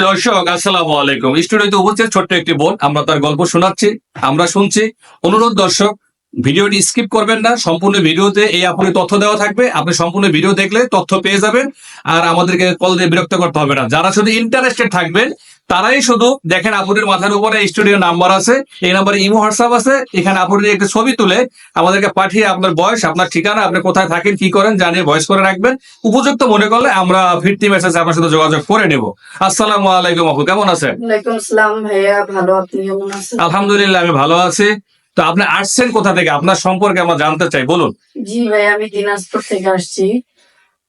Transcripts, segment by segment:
দর্শক, আসসালামু আলাইকুম। স্টুডিওতে উপস্থিত ছোট্ট একটি বোন। আমরা তার গল্প শোনাচ্ছি, আমরা শুনছি। অনুরোধ দর্শক, ভিডিওটি স্কিপ করবেন না, সম্পূর্ণ ভিডিওতে এই আপনার তথ্য দেওয়া থাকবে। আপনি সম্পূর্ণ ভিডিও দেখলে তথ্য পেয়ে যাবেন। আর আমাদেরকে কল দিয়ে বিরক্ত করতে হবে না। যারা শুধু ইন্টারেস্টেড থাকবেন তারাই শুধু দেখেন আপুদের মাথার উপরে স্টুডিও নাম্বার আছে এই নাম্বারে ইমো হোয়াটসঅ্যাপ আছে এখানে আপুদের একটা ছবি তুলে আমাদেরকে পাঠিয়ে আপনার বয়স আপনার ঠিকানা আপনি কোথায় থাকেন কি করেন জানিয়ে ভয়েস করে রাখবেন। উপযুক্ত মনে করলে আমরা ফিরতি মেসেজ আপনার সাথে যোগাযোগ করে নেব। আসসালামু আলাইকুম আপু কেমন আছেন? ভাইয়া কেমন আছেন? আলহামদুলিল্লাহ আমি ভালো আছি। তো আপনি আসছেন কোথা থেকে? আপনার সম্পর্কে আমরা জানতে চাই বলুন। জি ভাই আমি দিনাজপুর থেকে আসছি।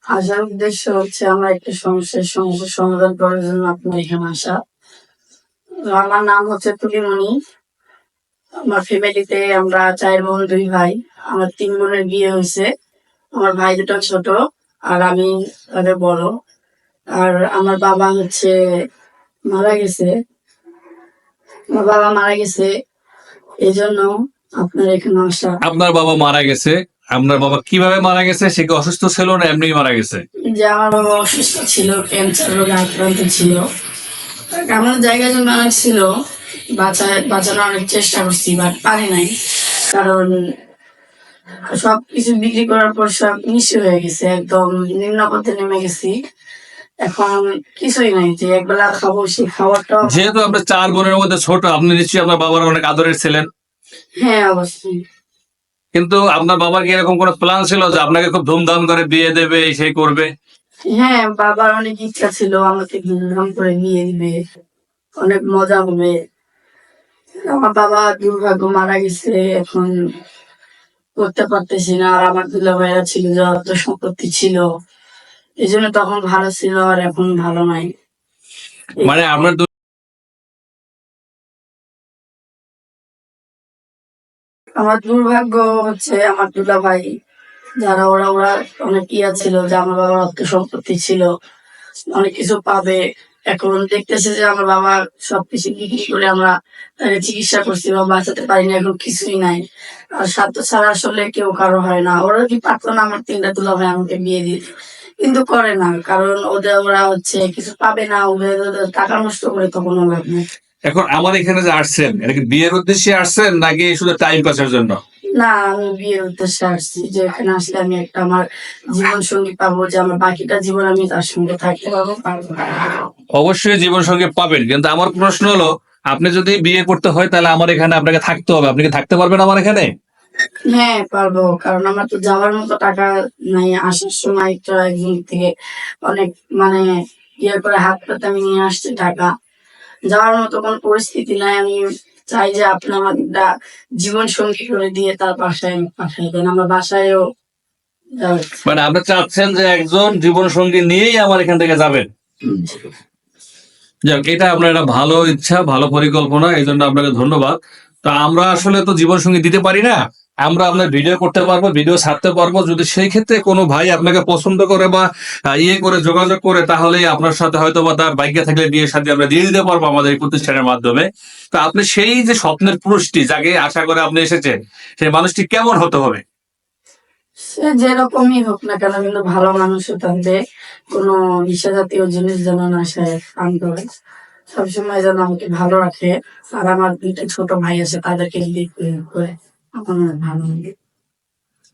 আসার উদ্দেশ্য হচ্ছে আমার একটা সমস্যার সমস্যার সমাধান করার জন্য আপনার এখানে আসা। আমার নাম হচ্ছে তুলিমণি। আমার ফ্যামিলিতে আমরা চার বোন দুই ভাই। আমার তিন বোনের বিয়ে হয়েছে। আমার ভাই দুটো ছোট আর আমি তাদের বড়। আর আমার বাবা হচ্ছে মারা গেছে। আমার বাবা মারা গেছে। এই জন্য আপনার এখানে আসা। আপনার বাবা মারা গেছে। আপনার বাবা কীভাবে মারা গেছে? সে কি অসুস্থ ছিল না এমনি মারা গেছে? যে আমার বাবা অসুস্থ ছিল ক্যান্সার রোগে আক্রান্ত ছিল। এমন জায়গা যে মানুষ ছিল বাঁচা বাঁচানোর অনেক চেষ্টা করছি বাট পারি নাই। কারণ সব কিছু বিক্রি করার পর সব নিঃস্ব হয়ে গেছে একদম নিম্ন পথে নেমে গেছি। এখন কিছুই নাই যে একবেলা খাব সেই খাবারটা যেহেতু আপনার চার বোনের মধ্যে ছোট আপনি নিশ্চয়ই আপনার বাবার অনেক আদরের ছিলেন। হ্যাঁ অবশ্যই। কিন্তু আপনার বাবার কি এরকম কোনো প্ল্যান ছিল যে আপনাকে খুব ধুমধাম করে বিয়ে দেবে এই সেই করবে? হ্যাঁ বাবার অনেক ইচ্ছা ছিল আমাকে ধুমধাম করে বিয়ে দিবে অনেক মজা হবে। আমার বাবা দুর্ভাগ্য মারা গেছে এখন করতে পারতেছি না। আর আমার দুলা ভাইরা ছিল যত সম্পত্তি ছিল। এই জন্য তখন ভালো ছিল আর এখন ভালো নাই। মানে আপনার আমার দুর্ভাগ্য হচ্ছে আমার দুলা ভাই যারা ওরা ওরা অনেক ইয়া ছিল যে আমার বাবার অর্থ সম্পত্তি ছিল, অনেক কিছু পাবে। এখন দেখতেছে যে আমার বাবা সবকিছু বিক্রি করে আমরা তাকে চিকিৎসা করছি বা বাঁচাতে পারি না এখন কিছুই নাই। আর স্বার্থ ছাড়া আসলে কেউ কারও হয় না। ওরা কি পারতো না আমার তিনটা দুলা ভাই আমাকে বিয়ে দিতে? কিন্তু করে না, কারণ ওদের, ওরা হচ্ছে কিছু পাবে না ওদের টাকা নষ্ট করে তখন নেই। এখন আমার এখানে যে আসছেন, এটা কি বিয়ের উদ্দেশ্যে আসছেন নাকি শুধু টাইম পাসের জন্য? না আমি বিয়ের উদ্দেশ্যে আসছি। যে এখানে আসলে আমি একটা আমার জীবন সঙ্গী পাবো যে আমার বাকিটা জীবন আমি তার সঙ্গে থাকতে পারব পারব অবশ্যই জীবন সঙ্গে পাবেন কিন্তু আমার প্রশ্ন হলো আপনি যদি বিয়ে করতে হয় তাহলে আমার এখানে আপনাকে থাকতে হবে। আপনি কি থাকতে পারবেন আমার এখানে? হ্যাঁ পারব কারণ আমার তো যাওয়ার মতো টাকা নাই। আসার সময় তো একদিন থেকে অনেক মানে ইয়ে করে হাত পাতে আমি নিয়ে আসছি টাকা। যাওয়ার মতো কোনো পরিস্থিতি নাই। আমি চাই যে আপনার জীবন সঙ্গী করে দিয়ে তার বাসায় পাঠাই দেন আমার বাসায়ও মানে আপনি চাচ্ছেন যে একজন জীবন সঙ্গী নিয়েই আমার এখান থেকে যাবেন? যাক এটা আপনার একটা ভালো ইচ্ছা ভালো পরিকল্পনা এই জন্য আপনাকে ধন্যবাদ। তা আমরা আসলে তো জীবন সঙ্গী দিতে পারি না। আমরা আপনার ভিডিও করতে পারব ভিডিও ছাড়তে পারব। যদি সেই ক্ষেত্রে কোনো ভাই আপনাকে পছন্দ করে বা ইয়ে করে, যোগাযোগ করে, তাহলে আপনার সাথে হয়তো বা তার বাইকে থাকলে বিয়ে সাথে আমরা দিয়ে দিতে পারব আমাদের এই প্রতিষ্ঠানের মাধ্যমে। তো আপনি সেই যে স্বপ্নের পুরুষটি যাকে আশা করে আপনি এসেছেন, সেই মানুষটি কেমন হতে হবে? সে যেরকমই হোক না কেন, কিন্তু ভালো মানুষ হতে হবে। কোনো নিশা জাতীয় জিনিস যেন না সে পান করে। সবসময় যেন আমাকে ভালো রাখে। আর আমার দুইটা ছোট ভাই আছে, তাদেরকে করে। ভালো লাগে।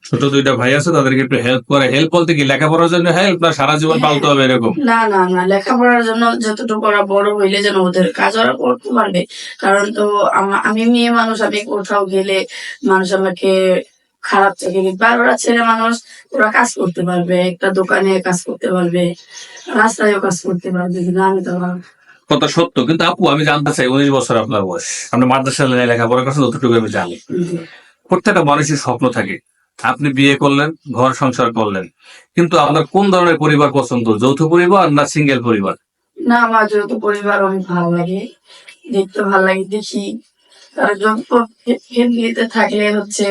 ছোট দুইটা ভাই আছে তাদেরকে একটু হেল্প করে। হেল্প বলতে কি লেখাপড়ার জন্য হেল্প না সারা জীবন পালতে হবে এরকম? না না না লেখাপড়ার জন্য যতটুকু ওরা বড় হইলে যেন ওদের কাজ ওরা করতে পারবে। কারণ তো আমি মেয়ে মানুষ আমি কোথাও গেলে মানুষ আমাকে খারাপ দেখবে আর ওরা ছেলে মানুষ ওরা কাজ করতে পারবে একটা দোকানে কাজ করতে পারবে রাস্তায়ও কাজ করতে পারবে কিন্তু আমি তো কথা সত্য কিন্তু আপু আমি জানতে চাই উনিশ বছর আপনার বয়স। আপনি মাদ্রাসা লেখাপড়া করছেন ততটুকু আমি জানি। প্রত্যেকটা মানুষের স্বপ্ন থাকে। আপনি বিয়ে করলেন ঘর সংসার করলেন। কিন্তু আপনার কোন ধরনের পরিবার পছন্দ? যৌথ পরিবার না সিঙ্গেল পরিবার? না আমার যৌথ পরিবার অনেক ভালো লাগে। দেখতে ভালো লাগে দেখি। যৌথ ফ্যামিলিতে থাকলে হচ্ছে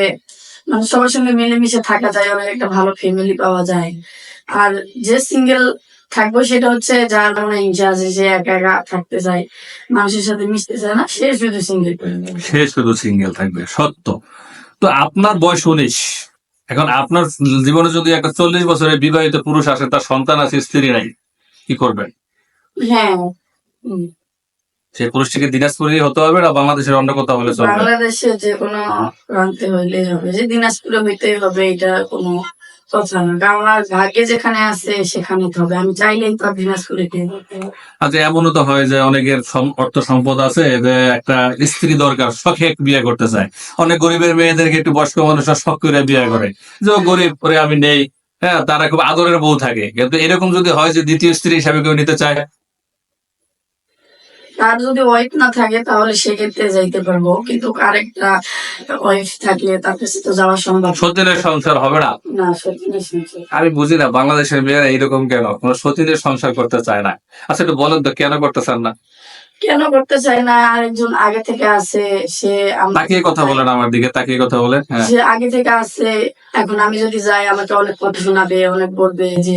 মানে সবার সঙ্গে মিলেমিশে থাকা যায় অনেক একটা ভালো ফ্যামিলি পাওয়া যায়। আর যে সিঙ্গেল থাকব সেটা হচ্ছে যার মানে ইচ্ছা আছে সে একা একা থাকতে চায়। মানুষের সাথে মিশতে চায় না সে শুধু সিঙ্গেল সে শুধু সিঙ্গেল থাকবে সত্য। তো আপনার বয়স উনিশ। এখন আপনার জীবনে যদি একটা চল্লিশ বছরের বিবাহিত পুরুষ আসে তার সন্তান আছে স্ত্রী নাই কি করবেন? হ্যাঁ। সেই পুরুষটিকে দিনাজপুরেই হতে হবে না বাংলাদেশের অন্য কথা হলে চলবে? বাংলাদেশে যে কোনো প্রান্তে হইলেই হবে যে দিনাজপুরে হইতেই হবে এটা কোনো আচ্ছা অনেকের অর্থ সম্পদ আছে যে একটা স্ত্রী দরকার, শখে বিয়ে করতে চায়। অনেক গরিবের মেয়েদেরকে একটু বয়স্ক মানুষরা শখ করে বিয়ে করে। যে গরিব করে আমি নেই। হ্যাঁ তারা খুব আদরের বউ থাকে। কিন্তু এরকম যদি হয় যে দ্বিতীয় স্ত্রী হিসাবে কেউ নিতে চায় তার যদি ওয়াইফ না থাকে তাহলে সেক্ষেত্রে যাইতে পারব। কিন্তু আরেকটা ওয়াইফ থাকলে তার কাছে তো যাওয়া সম্ভব সতীনের সংসার হবে না? না সতীনের আমি বুঝি না বাংলাদেশের মেয়েরা এইরকম কেন? কোনো সতীনের সংসার করতে চায় না। আচ্ছা একটু বলেন তো কেন করতে চান না? কেন করতে চাই না? আরেকজন আগে থেকে আছে সে তাকিয়ে কথা বলেন আমার দিকে তাকিয়ে কথা বলেন হ্যাঁ। সে আগে থেকে আছে এখন আমি যদি যাই আমাকে অনেক কথা শোনাবে অনেক বলবে যে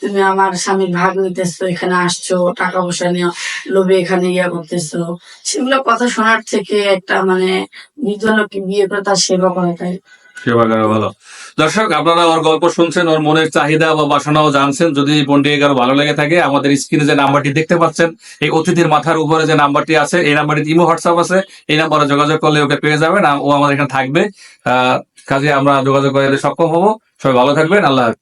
তুমি আমার স্বামীর ভাগ নিতেছো এখানে আসছো টাকা পয়সা নিয়ে লোভে এখানে ইয়া করতেছো। সেগুলো কথা শোনার থেকে একটা মানে নির্জনকে বিয়ে করে তার সেবা করাটাই সেবা করা ভালো। দর্শক, আপনারা ওর গল্প শুনছেন, ওর মনের চাহিদা বা বাসনাও জানছেন। যদি এই এগারো ভালো লেগে থাকে, আমাদের স্ক্রিনে যে নাম্বারটি দেখতে পাচ্ছেন, এই অতিথির মাথার উপরে যে নাম্বারটি আছে, এই নাম্বারটি ইমো, হোয়াটসঅ্যাপ আছে। এই নাম্বারে যোগাযোগ করলে ওকে পেয়ে যাবেন ও আমাদের এখানে থাকবে। আহ কাজে আমরা যোগাযোগ করে সক্ষম হব। সবাই ভালো থাকবেন, আল্লাহ।